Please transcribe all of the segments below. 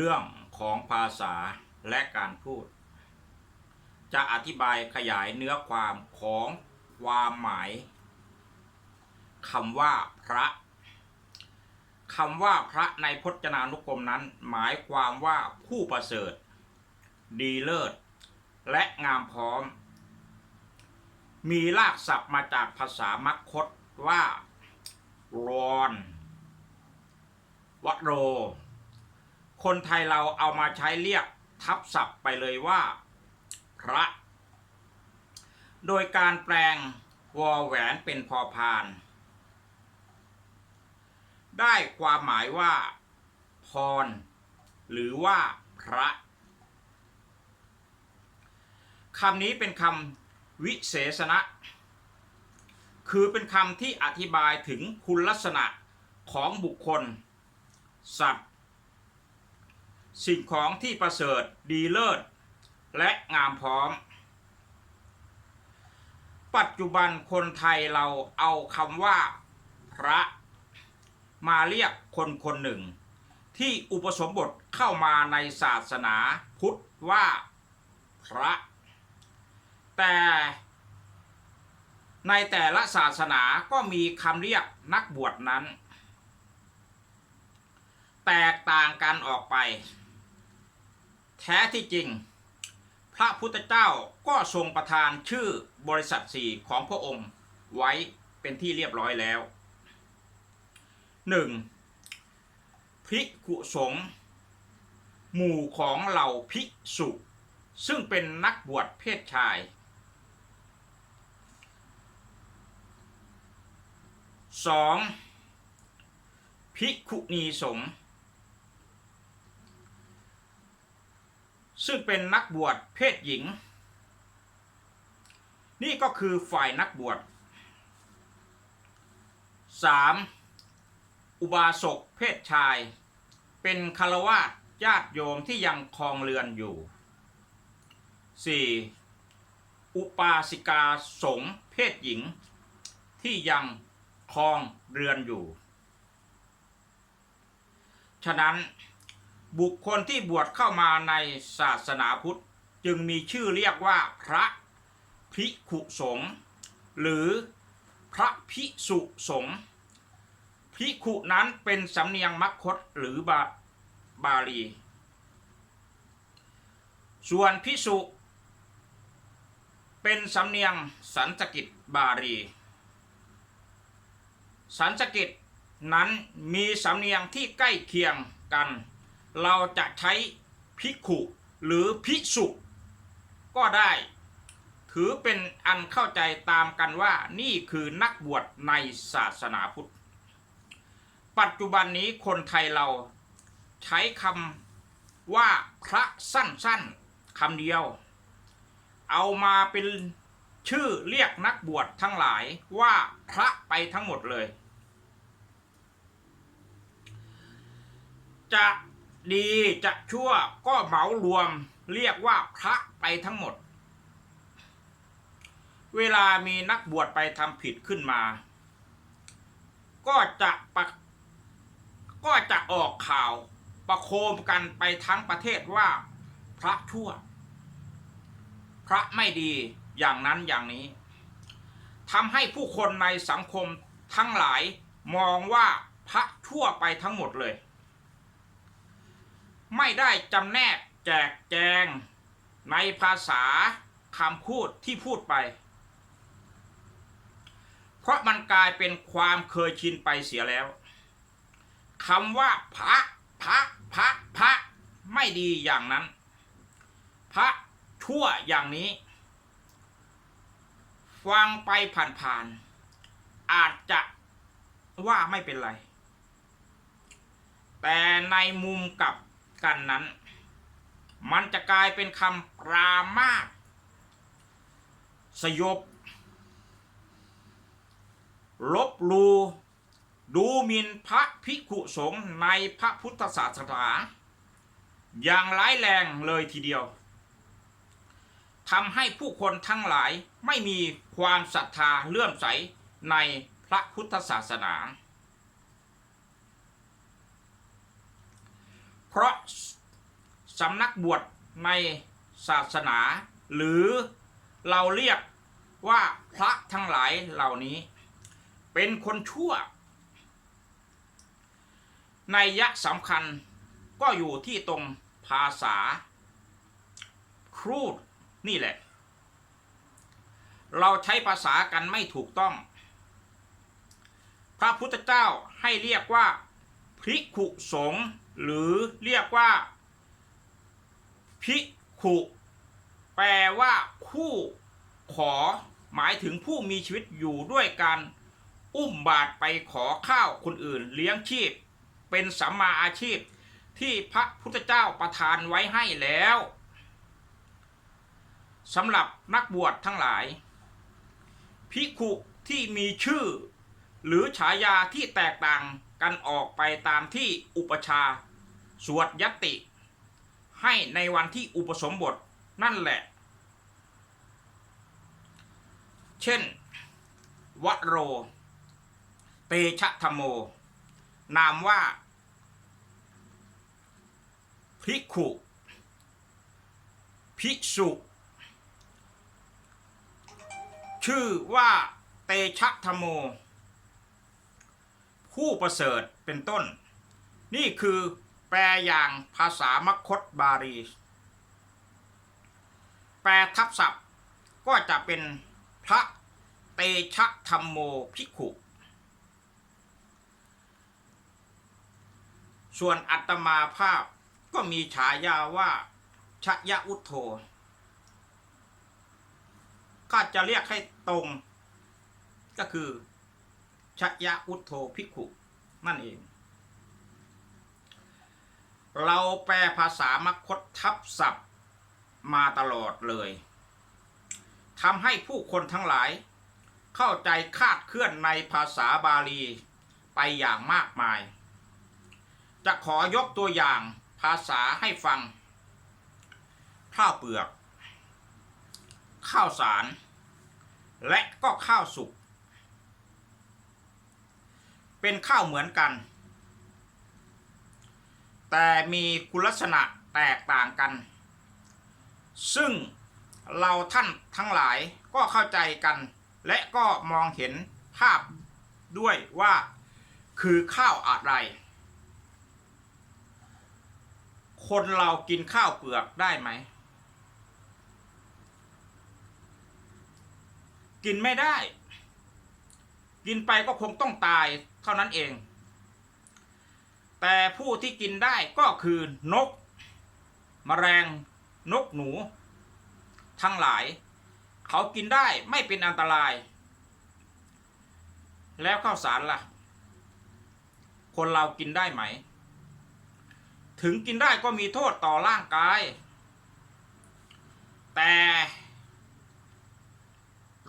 เรื่องของภาษาและการพูด จะอธิบายขยายเนื้อความของความหมายคำว่าพระคำว่าพระในพจนานุกรมนั้น หมายความว่าผู้ประเสริฐ ดีเลิศ และงามพร้อม มีรากศัพท์มาจากภาษามัคคตว่า รอนวโร คนไทยเราเอามาใช้เรียกทับศัพท์ไปเลยว่า พระ โดยการแปลงวอแหวนเป็นพอพาน ได้ความหมายว่า พร หรือว่าพระคำนี้เป็นคำวิเศษณะ คือเป็นคำที่อธิบายถึงคุณลักษณะของบุคคล สัตว์ สิ่งของที่ประเสริฐดีเลิศและงามพร้อม ปัจจุบันคนไทยเราเอาคำว่า พระมาเรียกคนคนหนึ่ง ที่อุปสมบทเข้ามาในศาสนาพุทธว่าพระ แต่ในแต่ละศาสนาก็มีคำเรียกนักบวชนั้น แตกต่างกันออกไป แท้ที่จริง พระพุทธเจ้าก็ทรงประทานชื่อบริษัทสี่ของพระองค์ไว้เป็นที่เรียบร้อยแล้ว 1. ภิกขุสงฆ์หมู่ของเหล่าภิกษุ ซึ่งเป็นนักบวชเพศชาย 2. ภิกขุณีสงฆ์ ซึ่งเป็นนักบวชเพศหญิง นี่ก็คือฝ่ายนักบวช 3. อุบาสกเพศชาย เป็นคารวาสญาติโยมที่ยังคลองเรือนอยู่ 4. อุปาสิกาสงเพศหญิง ที่ยังคลองเรือนอยู่ ฉะนั้น บุคคลที่บวชเข้ามาในศาสนาพุทธ จึงมีชื่อเรียกว่าพระภิกขุสงฆ์หรือพระภิกษุสงฆ์ภิกขุนั้นเป็นสำเนียงมัคคตหรือบาบาลี ส่วนภิกษุ เป็นสำเนียงสันสกิตบาลี สันสกิตนั้นมีสำเนียงที่ใกล้เคียงกัน เราจะใช้ภิกขุหรือภิกษุก็ได้ ถือเป็นอันเข้าใจตามกันว่านี่คือนักบวชในศาสนาพุทธ ปัจจุบันนี้คนไทยเราใช้คำว่าพระสั้นๆคำเดียว เอามาเป็นชื่อเรียกนักบวชทั้งหลายว่าพระไปทั้งหมดเลย จะ ดีจะชั่วก็เหมารวมเรียกว่าพระไปทั้งหมด เวลามีนักบวชไปทำผิดขึ้นมา ก็จะประก็จะออกข่าวประโคมกันไปทั้งประเทศว่า พระชั่ว พระไม่ดีอย่างนั้นอย่างนี้ทำให้ผู้คนในสังคมทั้งหลายมองว่าพระชั่วไปทั้งหมดเลย ไม่ได้จำแนกแจกแจงในภาษาคำพูดที่พูดไป เพราะมันกลายเป็นความเคยชินไปเสียแล้วคำว่าพระพระพระพระไม่ดีอย่างนั้น พระชั่วอย่างนี้ ฟังไปผ่านๆอาจจะว่าไม่เป็นไร แต่ในมุมกับ กันนั้น มันจะกลายเป็นคำปรามาสสยบ ลบลูดูหมินพระภิกขุสงฆ์ในพระพุทธศาสนาอย่างร้ายแรงเลยทีเดียวทำให้ผู้คนทั้งหลายไม่มีความศรัทธาเลื่อมใสในพระพุทธศาสนา เพ ราะสำนักบวชในศาสนา หรือเราเรียกว่าพระทั้งหลายเหล่านี้ เป็นคนชั่ว ในยะสำคัญก็อยู่ที่ตรงภาษา ครูดนี่แหละ เราใช้ภาษากันไม่ถูกต้อง พระพุทธเจ้าให้เรียกว่าภิกขุสงฆ์ หรือเรียกว่าภิขุ แปลว่า คู่ขอ หมายถึงผู้มีชีวิตอยู่ด้วยการอุ้มบาตรไปขอข้าวคนอื่นเลี้ยงชีพ เป็นสัมมาอาชีพที่พระพุทธเจ้าประทานไว้ให้แล้วสำหรับนักบวชทั้งหลาย ภิกขุที่มีชื่อ หรือฉายาที่แตกต่างกันออกไปตามที่อุปชา สวดยติ ให้ในวันที่อุปสมบทนั่นแหละ เช่นวโร เตชะธรรมโม นามว่าภิกขุภิกษุชื่อว่าเตชะธรรมโม ผู้ประเสริฐเป็นต้น นี่คือ แปลอย่างภาษามคตบาลีแปลทับศัพท์ก็จะเป็นพระเตชะธรรมโมภิกขุ ส่วนอัตมาภาพก็มีฉายาว่าชยะอุทโธก็จะเรียกให้ตรงก็คือชยะอุทโธภิกขุนั่นเอง เราแปลภาษามคตทับศัพท์มาตลอดเลยทำให้ผู้คนทั้งหลาย เข้าใจคาดเคลื่อนในภาษาบาลีไปอย่างมากมาย จะขอยกตัวอย่างภาษาให้ฟัง ข้าวเปลือก ข้าวสาร และก็ข้าวสุก เป็นข้าวเหมือนกัน แต่มีคุณลักษณะแตกต่างกัน ซึ่งเราท่านทั้งหลายก็เข้าใจกัน และก็มองเห็นภาพด้วยว่าคือข้าวอะไร คนเรากินข้าวเปลือกได้ไหม กินไม่ได้ กินไปก็คงต้องตายเท่านั้นเอง แต่ผู้ที่กินได้ก็คือนกแมลงนกหนู ทั้งหลาย เขากินได้ไม่เป็นอันตราย แล้วข้าวสารล่ะ คนเรากินได้ไหม ถึงกินได้ก็มีโทษต่อร่างกาย แต่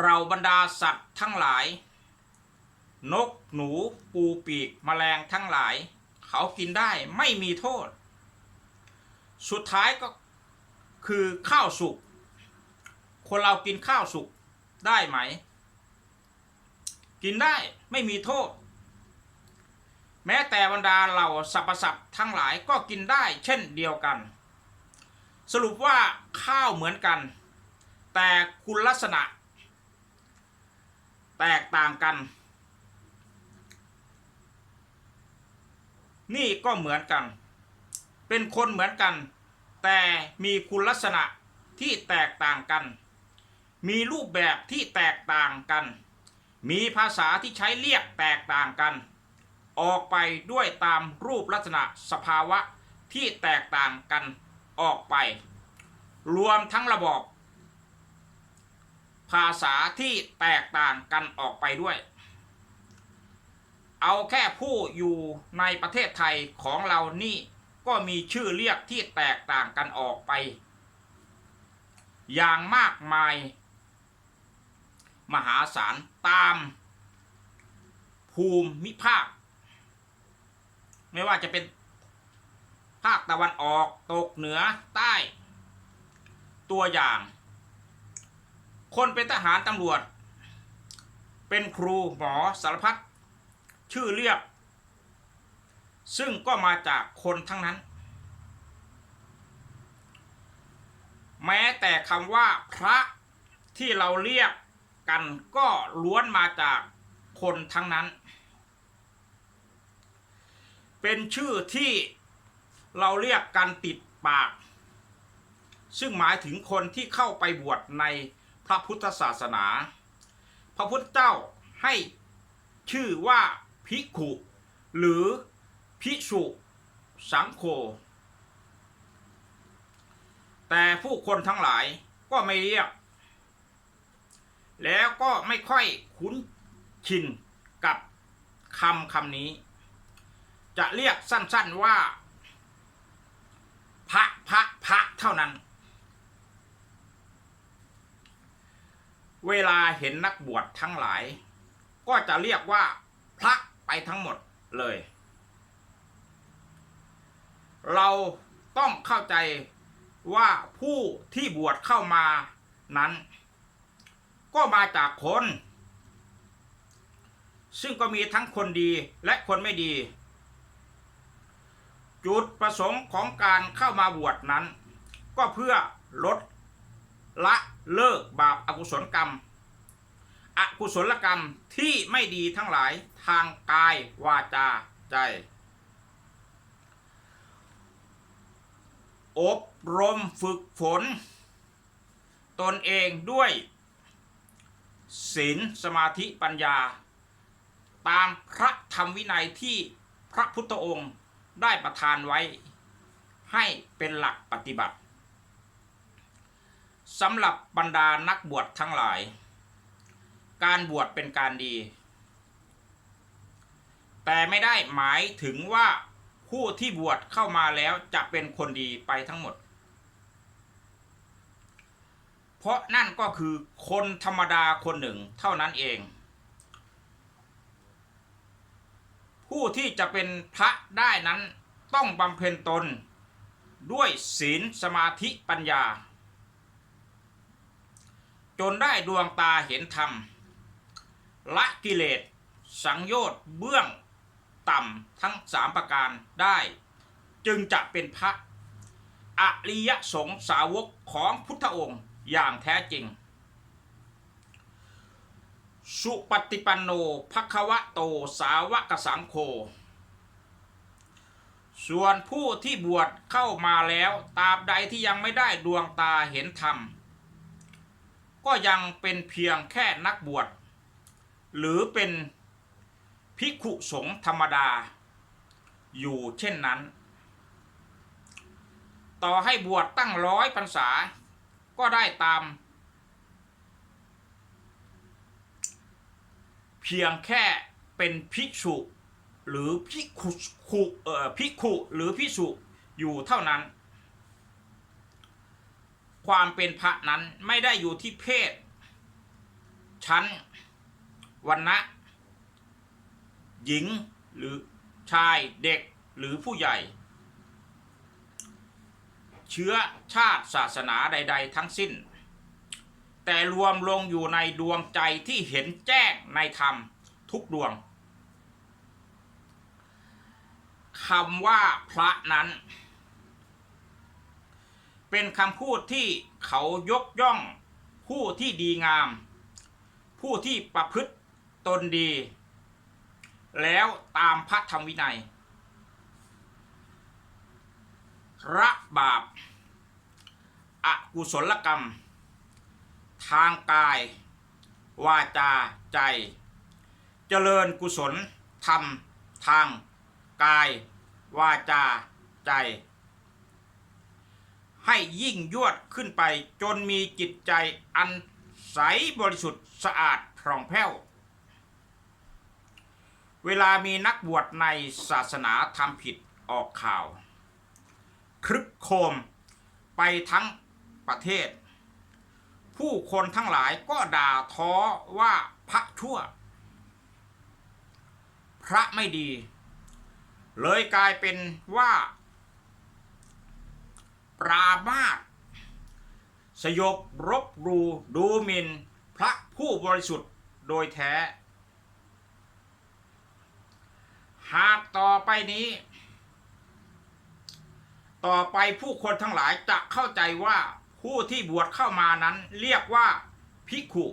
เราบรรดาสัตว์ทั้งหลาย นกหนูปูปีกแมลงทั้งหลาย เขากินได้ไม่มีโทษ สุดท้ายก็คือข้าวสุก คนเรากินข้าวสุกได้ไหม กินได้ไม่มีโทษ แม้แต่บรรดาเหล่าสรรพสัตว์ทั้งหลายก็กินได้เช่นเดียวกัน สรุปว่าข้าวเหมือนกัน แต่คุณลักษณะ แตกต่างกัน นี่ก็เหมือนกัน เป็นคนเหมือนกัน แต่มีคุณลักษณะที่แตกต่างกัน มีรูปแบบที่แตกต่างกัน มีภาษาที่ใช้เรียกแตกต่างกัน ออกไปด้วยตามรูปลักษณะสภาวะที่แตกต่างกันออกไป รวมทั้งระบบภาษาที่แตกต่างกันออกไปด้วย เอาแค่ผู้อยู่ในประเทศไทยของเรานี่ก็มีชื่อเรียกที่แตกต่างกันออกไป อย่างมากมาย มหาศาลตาม ภูมิภาค ไม่ว่าจะเป็นภาคตะวันออกตกเหนือใต้ ตัวอย่าง คนเป็นทหารตำรวจ เป็นครูหมอสารพัด ชื่อเรียก ซึ่งก็มาจากคนทั้งนั้น แม้แต่คำว่าพระที่เราเรียกกันก็ล้วนมาจากคนทั้งนั้น เป็นชื่อที่เราเรียกกันติดปาก ซึ่งหมายถึงคนที่เข้าไปบวชในพระพุทธศาสนา พระพุทธเจ้าให้ชื่อว่า ภิกขุ หรือภิกษุสังโฆแต่ผู้คนทั้งหลายก็ไม่เรียก แล้วก็ไม่ค่อยคุ้นชินกับคำคำนี้ จะเรียกสั้นๆว่า พระพระพระเท่านั้น เวลาเห็นนักบวชทั้งหลาย ก็จะเรียกว่าพระ ไปทั้งหมดเลย เราต้องเข้าใจว่าผู้ที่บวชเข้ามานั้น ก็มาจากคน ซึ่งก็มีทั้งคนดีและคนไม่ดี จุดประสงค์ของการเข้ามาบวชนั้น ก็เพื่อลดละเลิกบาปอากุศลกรรม อกุศลกรรมที่ไม่ดีทั้งหลายทางกายวาจาใจ อบรมฝึกฝน ตนเองด้วยศีลสมาธิปัญญา ตามพระธรรมวินัยที่พระพุทธองค์ได้ประทานไว้ ให้เป็นหลักปฏิบัติสำหรับบรรดานักบวชทั้งหลาย การบวชเป็นการดี แต่ไม่ได้หมายถึงว่าผู้ที่บวชเข้ามาแล้วจะเป็นคนดีไปทั้งหมด เพราะนั่นก็คือคนธรรมดาคนหนึ่งเท่านั้นเอง ผู้ที่จะเป็นพระได้นั้นต้องบำเพ็ญตนด้วยศีลสมาธิปัญญา จนได้ดวงตาเห็นธรรม ละกิเลส สังโยชน์เบื้องต่ำทั้งสามประการได้ จึงจะเป็นพระอริยสงฆ์สาวกของพุทธองค์อย่างแท้จริง สุปฏิปันโนภควะโตสาวกสังโฆส่วนผู้ที่บวชเข้ามาแล้วตราบใดที่ยังไม่ได้ดวงตาเห็นธรรม ก็ยังเป็นเพียงแค่นักบวช หรือเป็นภิกขุสงฆ์ธรรมดา อยู่เช่นนั้น ต่อให้บวชตั้งร้อยพรรษา ก็ได้ตาม เพียงแค่เป็นภิกษุหรือภิกขุขุเอ่อภิกขุหรือภิกษุอยู่เท่านั้น ความเป็นพระนั้นไม่ได้อยู่ที่เพศชั้น วันนะหญิงหรือชายเด็กหรือผู้ใหญ่ เชื้อชาติศาสนาใด ๆ ทั้งสิ้น แต่รวมลงอยู่ในดวงใจที่เห็นแจ้งในธรรมทุกดวงคำว่าพระนั้น เป็นคำพูดที่เขายกย่องผู้ที่ดีงาม ผู้ที่ประพฤติ ตนดี แล้วตามพระธรรมวินัย ระบาปอากุศลกรรม ทางกาย วาจาใจ เจริญกุศลธรรมทางกาย วาจาใจ ให้ยิ่งยวดขึ้นไปจนมีจิตใจอันใสบริสุทธิ์สะอาดผ่องแผ้ว เวลามีนักบวชในศาสนาทำผิดออกข่าว ครึกโครมไปทั้งประเทศ ผู้คนทั้งหลายก็ด่าท้อว่าพระชั่ว พระไม่ดี เลยกลายเป็นว่า ปรามาสสยบรบรูดูหมินพระผู้บริสุทธิ์โดยแท้ หากต่อไปนี้ ต่อไปผู้คนทั้งหลายจะเข้าใจว่าผู้ที่บวชเข้ามานั้นเรียกว่าภิกขุ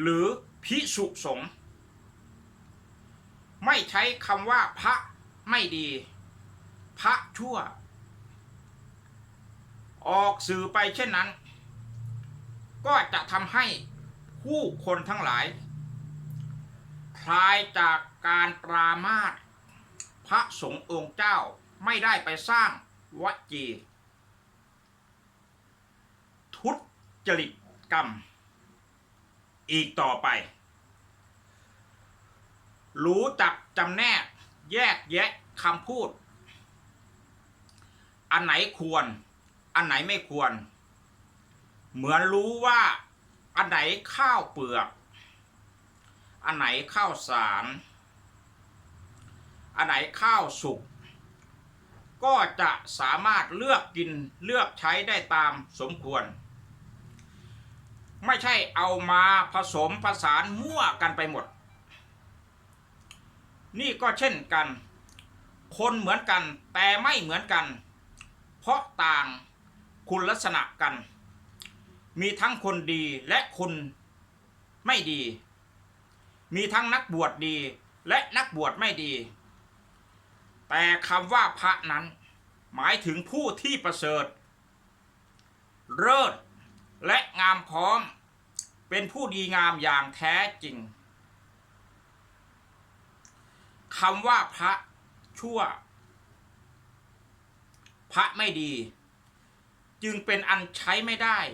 หรือภิกษุสงฆ์ไม่ใช้คำว่าพระไม่ดี พระชั่ว ออกสื่อไปเช่นนั้น ก็จะทำให้ผู้คนทั้งหลาย คลายจากการปรามาส พระสงฆ์องค์เจ้าไม่ได้ไปสร้างวจี ทุจริตกรรม อีกต่อไป รู้จักจำแนกแยกแยะคำพูด อันไหนควร อันไหนไม่ควร เหมือนรู้ว่า อันไหนข้าวเปลือก อันไหนข้าวสาร อันไหนข้าวสุก ก็จะสามารถเลือกกินเลือกใช้ได้ตามสมควร ไม่ใช่เอามาผสมผสานมั่วกันไปหมด นี่ก็เช่นกัน คนเหมือนกันแต่ไม่เหมือนกัน เพราะต่างคุณลักษณะกัน มีทั้งคนดีและคนไม่ดี มีทั้งนักบวชดีและนักบวชไม่ดี แต่คำว่าพระนั้น หมายถึงผู้ที่ประเสริฐเลิศและงามพร้อม เป็นผู้ดีงามอย่างแท้จริงคำว่าพระชั่ว พระไม่ดี จึงเป็นอันใช้ไม่ได้